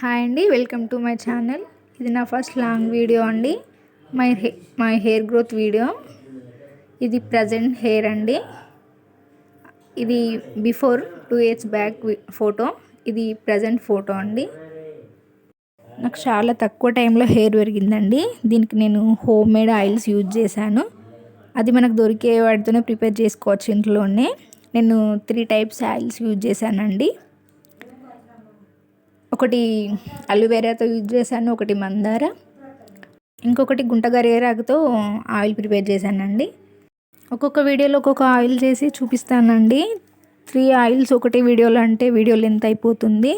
Hi అండి welcome to my channel. ఇది నా ఫస్ట్ లాంగ్ వీడియో అండి. My hey my hair growth video. ఇది ప్రజెంట్ హెయిర్ అండి. ఇది before two years back photo. ఇది ప్రజెంట్ ఫోటో అండి. నాకు చాలా తక్కువ టైంలో హెయిర్ పెరిగిందండి. దీనికి నేను హోమ్ మేడ్ ఆయిల్స్ యూజ్ చేశాను. అది మనకు దొరికే వాటితోనే ప్రిపేర్ చేసుకోవచ్చు ఇంట్లోనే. నేను త్రీ టైప్స్ ఆయిల్స్ యూజ్ చేశానండి. ఒకటి అలోవేరాతో యూజ్ చేశాను ఒకటి మందార. ఇంకొకటి గుంటగరేరాకుతో ఆయిల్ ప్రిపేర్ చేశానండి. ఒక్కొక్క వీడియోలో ఒక్కొక్క ఆయిల్ చేసి చూపిస్తానండి. త్రీ ఆయిల్స్ ఒకటి వీడియోలో అంటే వీడియో లెంత్ అయిపోతుంది.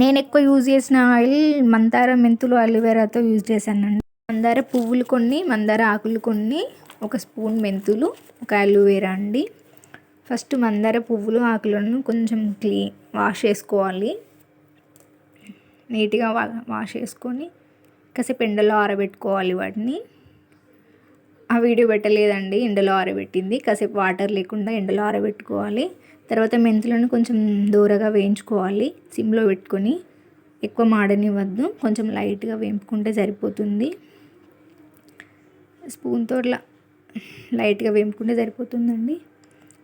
నేను ఎక్కువ యూజ్ చేసిన ఆయిల్ మందార మెంతులు అలోవెరాతో యూజ్ చేశానండి. మందార పువ్వులు కొన్ని మందార ఆకులు కొన్ని ఒక స్పూన్ మెంతులు ఒక అలోవెరా అండి. ఫస్ట్ మందార పువ్వులు ఆకులను కొంచెం క్లీన్ వాష్ చేసుకోవాలి. నీట్గా వాష్ చేసుకొని కాసేపు ఎండలో ఆరబెట్టుకోవాలి వాటిని. ఆ వీడియో పెట్టలేదండి ఎండలో ఆరబెట్టింది. కాసేపు వాటర్ లేకుండా ఎండలో ఆరబెట్టుకోవాలి. తర్వాత మెంతులను కొంచెం దూరగా వేయించుకోవాలి. సిమ్లో పెట్టుకొని ఎక్కువ మాడనివ్వద్దు. కొంచెం లైట్గా వేపుకుంటే సరిపోతుంది. స్పూన్తో లైట్గా వేపుకుంటే సరిపోతుందండి.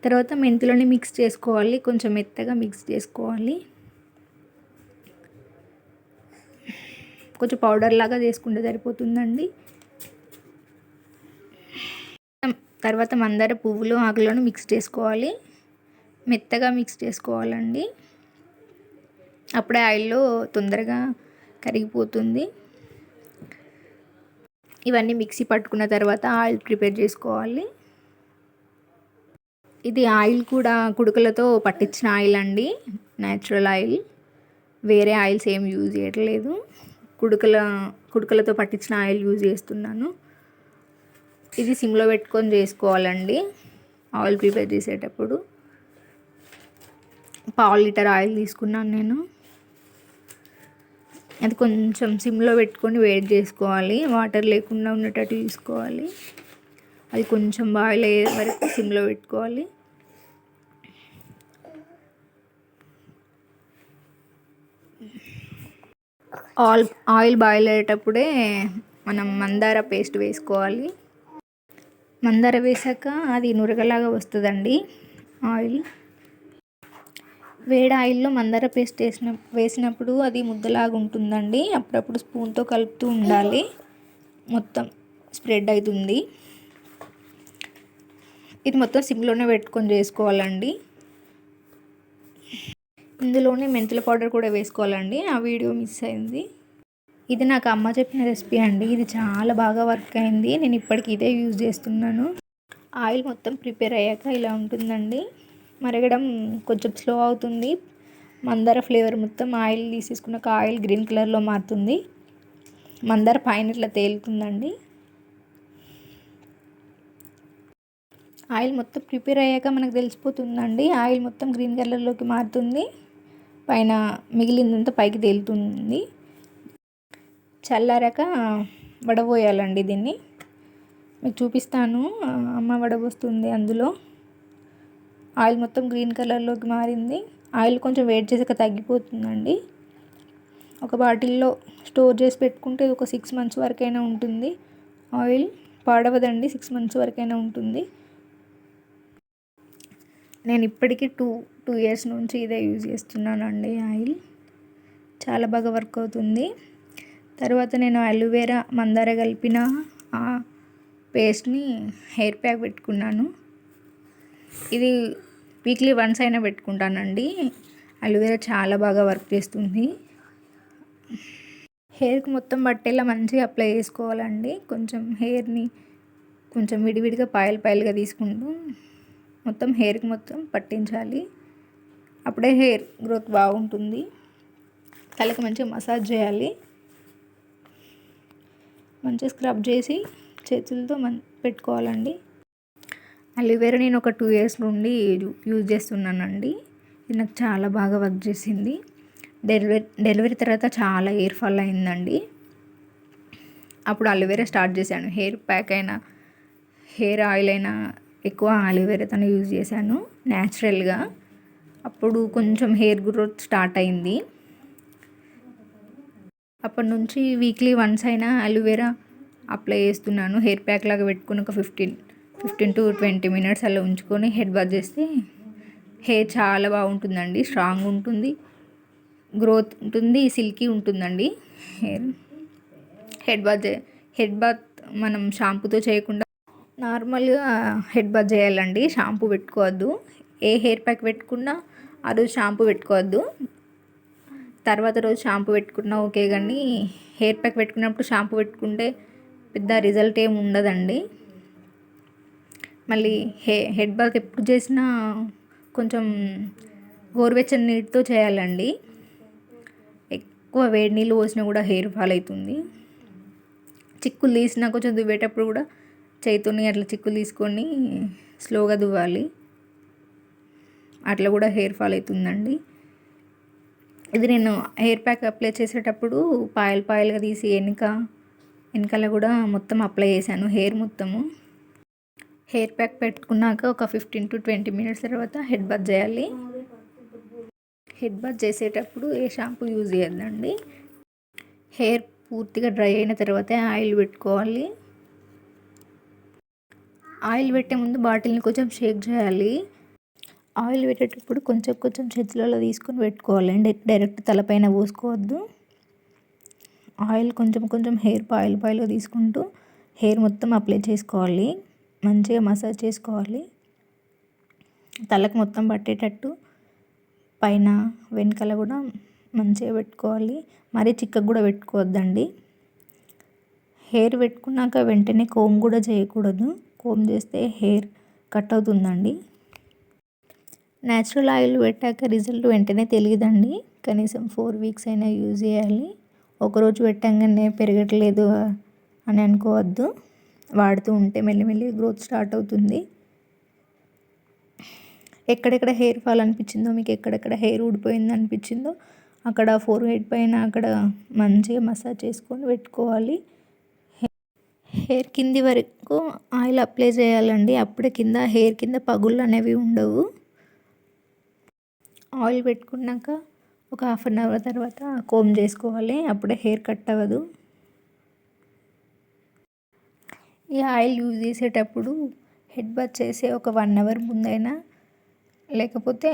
తర్వాత మెంతులని మిక్స్ చేసుకోవాలి. కొంచెం మెత్తగా మిక్స్ చేసుకోవాలి. కొంచెం పౌడర్ లాగా చేసుకుంటే సరిపోతుందండి. తర్వాత మందార పువ్వులు ఆకులను మిక్స్ చేసుకోవాలి. మెత్తగా మిక్స్ చేసుకోవాలండి. అప్పుడే ఆయిల్లో తొందరగా కరిగిపోతుంది. ఇవన్నీ మిక్సీ పట్టుకున్న తర్వాత ఆయిల్ ప్రిపేర్ చేసుకోవాలి. ఇది ఆయిల్ కూడా కుడుకలతో పట్టించిన ఆయిల్ అండి. న్యాచురల్ ఆయిల్ వేరే ఆయిల్స్ ఏం యూజ్ చేయట్లేదు. కుడుకల కుడుకలతో పట్టించిన ఆయిల్ యూజ్ చేస్తున్నాను. ఇది సిమ్లో పెట్టుకొని చేసుకోవాలండి. ఆయిల్ ప్రిపేర్ చేసేటప్పుడు పావు లీటర్ ఆయిల్ తీసుకున్నాను నేను. అది కొంచెం సిమ్లో పెట్టుకొని వేడి చేసుకోవాలి. వాటర్ లేకుండా ఉండేటట్టు తీసుకోవాలి. అది కొంచెం బాయిల్ అయ్యే వరకు సిమ్లో పెట్టుకోవాలి. ఆయిల్ ఆయిల్ బాయిల్ అయ్యేటప్పుడే మనం మందార పేస్ట్ వేసుకోవాలి. మందార వేసాక అది నురగలాగా వస్తుందండి ఆయిల్. వేడి ఆయిల్లో మందార పేస్ట్ వేసిన వేసినప్పుడు అది ముద్దలాగా ఉంటుందండి. అప్పుడప్పుడు స్పూన్తో కలుపుతూ ఉండాలి. మొత్తం స్ప్రెడ్ అవుతుంది. ఇది మొత్తం సిమ్లోనే పెట్టుకొని చేసుకోవాలండి. ఇందులోనే మెంతుల పౌడర్ కూడా వేసుకోవాలండి. ఆ వీడియో మిస్ అయింది. ఇది నాకు అమ్మ చెప్పిన రెసిపీ అండి. ఇది చాలా బాగా వర్క్ అయింది. నేను ఇప్పటికి ఇదే యూజ్ చేస్తున్నాను. ఆయిల్ మొత్తం ప్రిపేర్ అయ్యాక ఇలా ఉంటుందండి. మరగడం కొంచెం స్లో అవుతుంది. మందార ఫ్లేవర్ మొత్తం ఆయిల్ తీసేసుకున్నాక ఆయిల్ గ్రీన్ కలర్లో మారుతుంది. మందార పైన ఇట్లా తేలుతుందండి. ఆయిల్ మొత్తం ప్రిపేర్ అయ్యాక మనకు తెలిసిపోతుందండి. ఆయిల్ మొత్తం గ్రీన్ కలర్లోకి మారుతుంది. పైన మిగిలిందంతా పైకి తేలుతుంది. చల్లారాక వడబోయాలండి దీన్ని. మీకు చూపిస్తాను. అమ్మ వడబోస్తుంది అందులో. ఆయిల్ మొత్తం గ్రీన్ కలర్లోకి మారింది. ఆయిల్ కొంచెం వేడి చేసాక తగ్గిపోతుందండి. ఒక బాటిల్లో స్టోర్ చేసి పెట్టుకుంటే ఒక సిక్స్ మంత్స్ వరకైనా ఉంటుంది. ఆయిల్ పాడవదండి సిక్స్ మంత్స్ వరకైనా ఉంటుంది. నేను ఇప్పటికీ టూ టూ ఇయర్స్ నుంచి ఇదే యూజ్ చేస్తున్నానండి ఆయిల్. చాలా బాగా వర్క్ అవుతుంది. తర్వాత నేను అలోవేరా మందార కలిపిన ఆ పేస్ట్ని హెయిర్ ప్యాక్ పెట్టుకున్నాను. ఇది వీక్లీ వన్స్ అయినా పెట్టుకుంటానండి. అలోవేరా చాలా బాగా వర్క్ చేస్తుంది. హెయిర్కి మొత్తం బట్టేలా మంచిగా అప్లై చేసుకోవాలండి. కొంచెం హెయిర్ని కొంచెం విడివిడిగా పాయలు పాయలుగా తీసుకుంటూ మొత్తం హెయిర్కి మొత్తం పట్టించాలి. అప్పుడే హెయిర్ గ్రోత్ బాగుంటుంది. తలకి మంచిగా మసాజ్ చేయాలి. మంచిగా స్క్రబ్ చేసి చేతులతో మన్ పెట్టుకోవాలండి. అలివేరా నేను ఒక టూ ఇయర్స్ నుండి యూజ్ చేస్తున్నానండి. ఇది నాకు చాలా బాగా వర్క్ చేసింది. డెలివరీ డెలివరీ తర్వాత చాలా హెయిర్ ఫాల్ అయిందండి. అప్పుడు అలివేరా స్టార్ట్ చేశాను. హెయిర్ ప్యాక్ అయినా హెయిర్ ఆయిల్ అయినా ఎక్కువ ఆలోవేరాతోనే యూజ్ చేశాను న్యాచురల్గా. అప్పుడు కొంచెం హెయిర్ గ్రోత్ స్టార్ట్ అయింది. అప్పటి నుంచి వీక్లీ వన్స్ అయినా అలోవేరా అప్లై చేస్తున్నాను. హెయిర్ ప్యాక్ లాగా పెట్టుకుని ఒక fifteen fifteen to twenty minutes అలా ఉంచుకొని హెడ్ బాత్ చేస్తే హెయిర్ చాలా బాగుంటుందండి. స్ట్రాంగ్ ఉంటుంది గ్రోత్ ఉంటుంది సిల్కీ ఉంటుందండి hair. Head bath head bath మనం షాంపూతో చేయకుండా నార్మల్గా హెడ్ బాత్ చేయాలండి. షాంపూ పెట్టుకోవద్దు. ఏ హెయిర్ ప్యాక్ పెట్టుకున్నా ఆ రోజు షాంపూ పెట్టుకోవద్దు. తర్వాత రోజు షాంపూ పెట్టుకున్నా ఓకే కానీ హెయిర్ ప్యాక్ పెట్టుకున్నప్పుడు షాంపూ పెట్టుకుంటే పెద్ద రిజల్ట్ ఏమి ఉండదండి. మళ్ళీ హే హెడ్ బాత్ ఎప్పుడు చేసినా కొంచెం గోరువెచ్చని నీటితో చేయాలండి. ఎక్కువ వేడి నీళ్ళు పోసినా కూడా హెయిర్ ఫాల్ అవుతుంది. చిక్కులు తీసినా కొంచెం దువ్వేటప్పుడు కూడా చేతితోని అట్లా చిక్కులు తీసుకొని స్లోగా దువ్వాలి. అట్లా కూడా హెయిర్ ఫాల్ అవుతుందండి. ఇది నేను హెయిర్ ప్యాక్ అప్లై చేసేటప్పుడు పాయలు పాయలుగా తీసి వెనుక వెనకాల కూడా మొత్తం అప్లై చేశాను హెయిర్ మొత్తము. హెయిర్ ప్యాక్ పెట్టుకున్నాక ఒక ఫిఫ్టీన్ టు ట్వంటీ మినిట్స్ తర్వాత హెడ్ బాత్ చేయాలి. హెడ్ బాత్ చేసేటప్పుడు ఏ షాంపూ యూజ్ చేయొద్దండి. హెయిర్ పూర్తిగా డ్రై అయిన తర్వాతే ఆయిల్ పెట్టుకోవాలి. ఆయిల్ పెట్టే ముందు బాటిల్ని కొంచెం షేక్ చేయాలి. ఆయిల్ పెట్టేటప్పుడు కొంచెం కొంచెం చేతులలో తీసుకొని పెట్టుకోవాలండి డైరెక్ట్ తలపైన పోసుకోవద్దు. ఆయిల్ కొంచెం కొంచెం హెయిర్ పాయిల్ పాయిల్గా తీసుకుంటూ హెయిర్ మొత్తం అప్లై చేసుకోవాలి. మంచిగా మసాజ్ చేసుకోవాలి. తలకు మొత్తం పట్టేటట్టు పైన వెనకాల కూడా మంచిగా పెట్టుకోవాలి. మరీ చిక్కగా కూడా పెట్టుకోవద్దండి. హెయిర్ పెట్టుకున్నాక వెంటనే కోమ్ కూడా చేయకూడదు. కోమ్ చేస్తే హెయిర్ కట్ అవుతుందండి. న్యాచురల్ ఆయిల్ పెట్టాక రిజల్ట్ వెంటనే తెలియదండి. కనీసం ఫోర్ వీక్స్ అయినా యూజ్ చేయాలి. ఒకరోజు పెట్టంగానే పెరగట్లేదు అని అనుకోవద్దు. వాడుతూ ఉంటే మెల్లిమెల్లి గ్రోత్ స్టార్ట్ అవుతుంది. ఎక్కడెక్కడ హెయిర్ ఫాల్ అనిపించిందో మీకు ఎక్కడెక్కడ హెయిర్ ఊడిపోయింది అనిపించిందో అక్కడ ఫోర్ హెడ్ పైన అక్కడ మంచిగా మసాజ్ చేసుకొని పెట్టుకోవాలి. హెయిర్ కింది వరకు ఆయిల్ అప్లై చేయాలండి. అప్పుడే కింద హెయిర్ కింద పగుళ్ళు అనేవి ఉండవు. ఆయిల్ పెట్టుకున్నాక ఒక హాఫ్ అన్ అవర్ తర్వాత కోమ్ చేసుకోవాలి. అప్పుడే హెయిర్ కట్ అవ్వదు. ఈ ఆయిల్ యూజ్ చేసేటప్పుడు హెడ్ బాత్ చేసే ఒక వన్ అవర్ ముందైనా లేకపోతే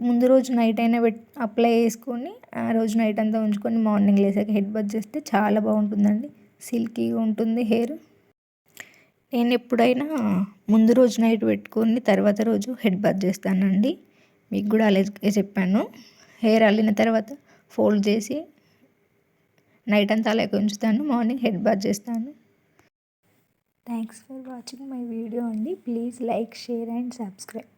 ముందు రోజు నైట్ అయినా పెట్ అప్లై చేసుకొని ఆ రోజు నైట్ అంతా ఉంచుకొని మార్నింగ్ లేసాక హెడ్ బాత్ చేస్తే చాలా బాగుంటుందండి. సిల్కీగా ఉంటుంది హెయిర్. నేను ఎప్పుడైనా ముందు రోజు నైట్ పెట్టుకొని తర్వాత రోజు హెడ్ బాత్ చేస్తానండి. మీకు కూడా అలాగే చెప్పాను. హెయిర్ అల్లిన తర్వాత ఫోల్డ్ చేసి నైట్ అంతా అలాగే ఉంచుతాను. మార్నింగ్ హెడ్ బాత్ చేస్తాను. Thanks for watching my video అండి. Please like share and subscribe.